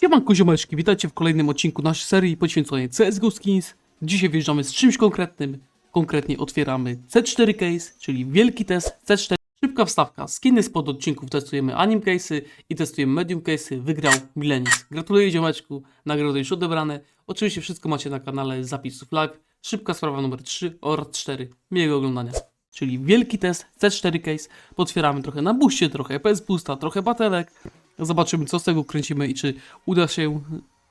Siemanko ziomeczki, witajcie w kolejnym odcinku naszej serii poświęconej CSGO Skins. Dzisiaj wjeżdżamy z czymś konkretnym. Konkretnie otwieramy C4 Case, czyli wielki test C4. Szybka wstawka, skiny spod odcinków testujemy anim case'y i testujemy medium case'y. Wygrał Milenis. Gratuluję ziomeczku, nagrody już odebrane. Oczywiście wszystko macie na kanale zapisów live. Szybka sprawa numer 3 oraz 4. Miłego oglądania. Czyli wielki test C4 Case. Potwieramy trochę na buście, trochę PS Boosta, trochę batelek. Zobaczymy, co z tego kręcimy i czy uda się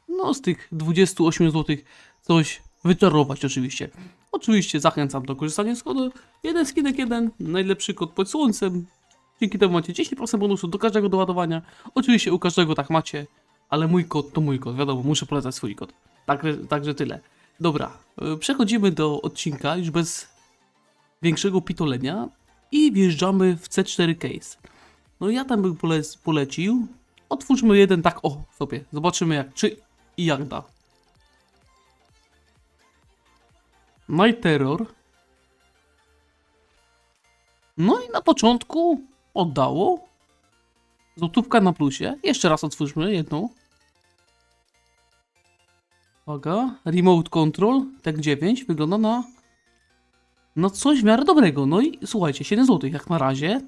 no, z tych 28 zł coś wyczarować oczywiście. Oczywiście zachęcam do korzystania z kodu 1 skinek 1, najlepszy kod pod słońcem. Dzięki temu macie 10% bonusu do każdego doładowania. Oczywiście u każdego tak macie, ale mój kod to mój kod, wiadomo, muszę polecać swój kod. Także, także tyle. Dobra, y, przechodzimy do odcinka już bez większego pitolenia i wjeżdżamy w C4 Case. No ja tam bym pole polecił. Otwórzmy jeden tak o sobie. Zobaczymy jak czy i jak da. Night Terror. No i na początku oddało. Złotówka na plusie. Jeszcze raz otwórzmy jedną. Uwaga. Remote Control. Tak 9. Wygląda na no coś w miarę dobrego. No i słuchajcie, 7 zł jak na razie.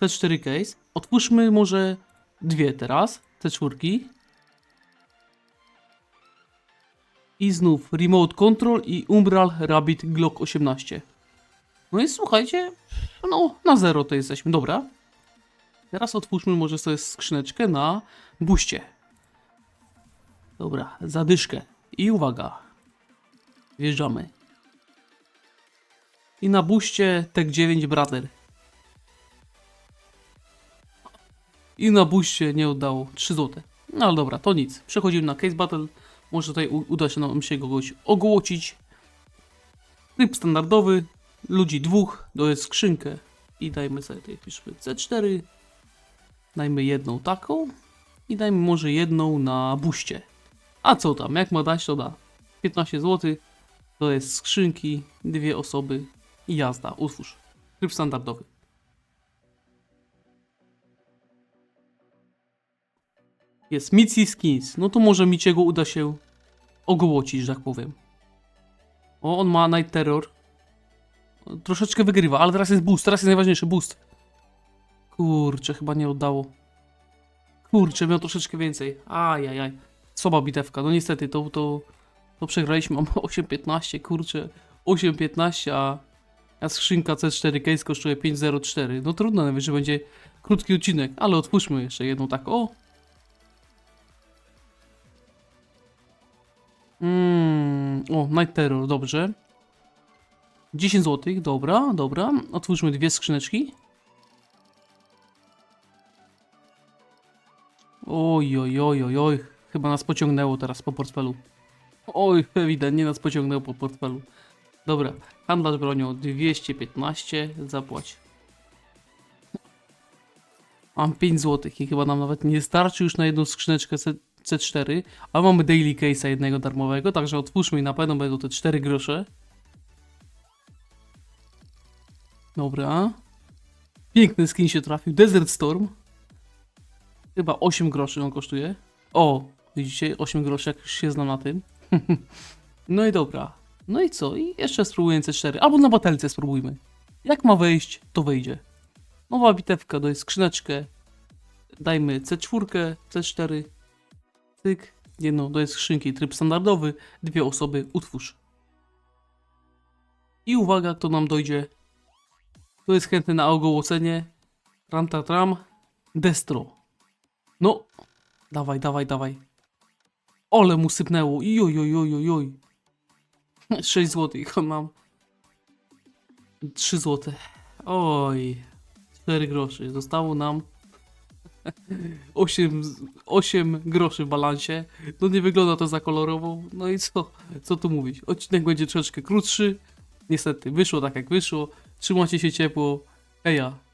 T4 case. Otwórzmy może dwie teraz. T4. I znów Remote Control i Umbral Rabbit Glock 18. No i słuchajcie, no na zero to jesteśmy, dobra. Teraz otwórzmy może sobie skrzyneczkę na buście. Dobra, zadyszkę. I uwaga. Wjeżdżamy. I na buście Tek 9 Brother. I na buście nie oddało 3 zł. No ale dobra, to nic. Przechodzimy na Case Battle. Może tutaj uda się nam się kogoś ogołocić. Tryb standardowy. Ludzi dwóch. To jest skrzynkę. I dajmy sobie tutaj piszmy C4. Dajmy jedną taką. I dajmy może jedną na buście. A co tam? Jak ma dać, to da. 15 zł. To jest skrzynki. Dwie osoby. I jazda. Utwórz. Tryb standardowy. Jest Mitzi Skins. No to może Miciego uda się ogołocić, że tak powiem. O, on ma Night Terror. Troszeczkę wygrywa, ale teraz jest boost. Teraz jest najważniejszy boost. Kurczę, chyba nie oddało. Kurczę, miał troszeczkę więcej. Ajajaj. Słaba bitewka. No niestety, to, to, to przegraliśmy. Mam 8.15, kurczę. 8.15, a, a skrzynka C4 case kosztuje 5.04. No trudno, najwyżej będzie krótki odcinek, ale otwórzmy jeszcze jedną tak. O, o, Night Terror, dobrze. 10 zł, dobra, dobra. Otwórzmy dwie skrzyneczki. Oj, oj, oj, oj, oj. Chyba nas pociągnęło teraz po portfelu. Oj, ewidentnie nas pociągnęło po portfelu. Dobra, handlarz bronią 215, zapłać. Mam 5 zł i chyba nam nawet nie starczy już na jedną skrzyneczkę C4, ale mamy daily case'a jednego darmowego, także otwórzmy i na pewno będą te 4 grosze. Dobra. Piękny skin się trafił. Desert Storm. Chyba 8 groszy on kosztuje. O, widzicie, 8 groszy, jak już się znam na tym. no i dobra. No i co? I jeszcze spróbuję C4. Albo na batelce spróbujmy. Jak ma wejść, to wejdzie. Nowa bitewka, to jest skrzyneczkę. Dajmy C4, C4. Cyk. Jedno, to jest skrzynki, tryb standardowy. Dwie osoby, utwórz. I uwaga, kto nam dojdzie. Kto jest chętny na ogołocenie? Rantatram. Destro. No. Dawaj, dawaj, dawaj. Ole mu sypnęło. Joj, joj, joj, joj, joj. 6 zł, mam. 3 zł. Oj. 4 groszy. Zostało nam 8, 8 groszy w balansie. No nie wygląda to za kolorowo. No i co? Co tu mówić? Odcinek będzie troszeczkę krótszy. Niestety wyszło tak jak wyszło. Trzymajcie się ciepło. Eja.